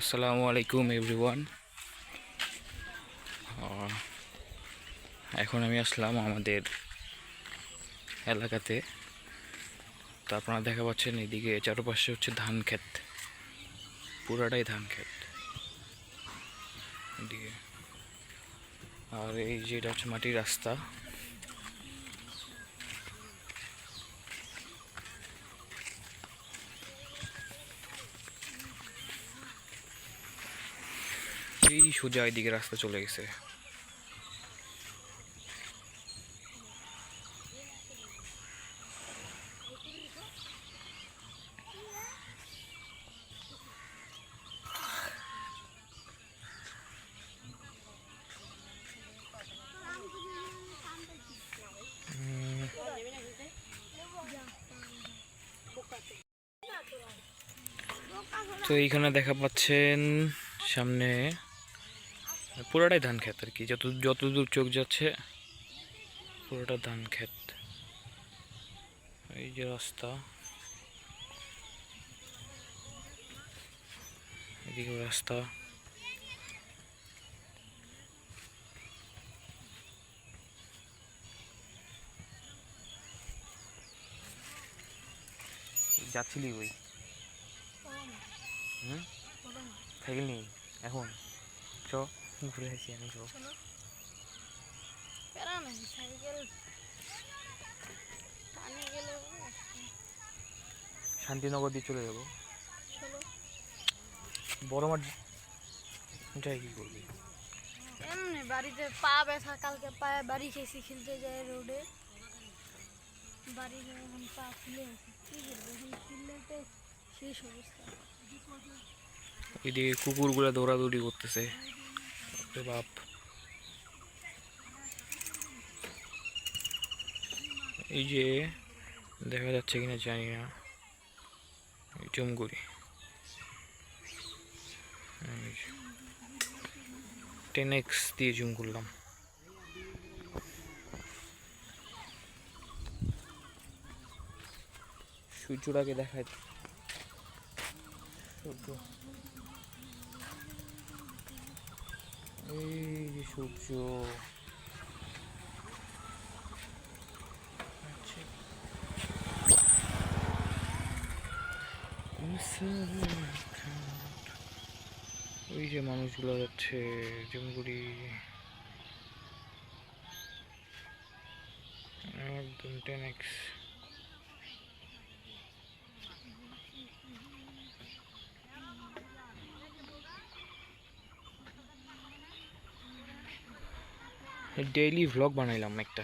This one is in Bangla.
আসসালামু আলাইকুম এভরিওয়ান এখন আমি আসলাম আমাদের এলাকাতে। তো আপনারা দেখা পাচ্ছেন এদিকে চারপাশে হচ্ছে ধান ক্ষেত। পুরাটাই ধান ক্ষেত। এদিকে। আর এই যেটা হচ্ছে মাটির রাস্তা। এই সোজা এদিকে রাস্তা চলে গেছে। তো এইখানে দেখা পাচ্ছেন সামনে পুরোটাই ধান ক্ষেত আর কি। যত যত দূর চোখ যাচ্ছে পুরোটা ধান ক্ষেত। এই যে রাস্তা। এদিকে রাস্তা। যাচ্ছিলি ওই হুম? সাইকেল নেই এখন? চ। ঘুরে আসি আমি গেলে শান্তিনগর দিয়ে চলে যাব বড় মাঠ যাই কি করবি এমনি বাড়িতে পা ব্যথা কালকে পায়ে বাড়ি খেয়েছি খেলতে যায় রোডে বাড়ি এখন পা ফুলে কি করব এখন শেষ অবস্থা এদিকে কুকুরগুলো দৌড়াদৌড়ি করতেছে বাপরে বাপ এই যে দেখা যাচ্ছে কিনা জানি না জুমগুড়ি টেন এক্স দিয়ে জুম করলাম সূর্যটাকে দেখায় সূর্য এই যে সূর্য। আচ্ছা। ওই যে মানুষগুলো যাচ্ছে জমগুড়ি একদম টেন এক্স ডেইলি ভ্লগ বানাইলাম একটা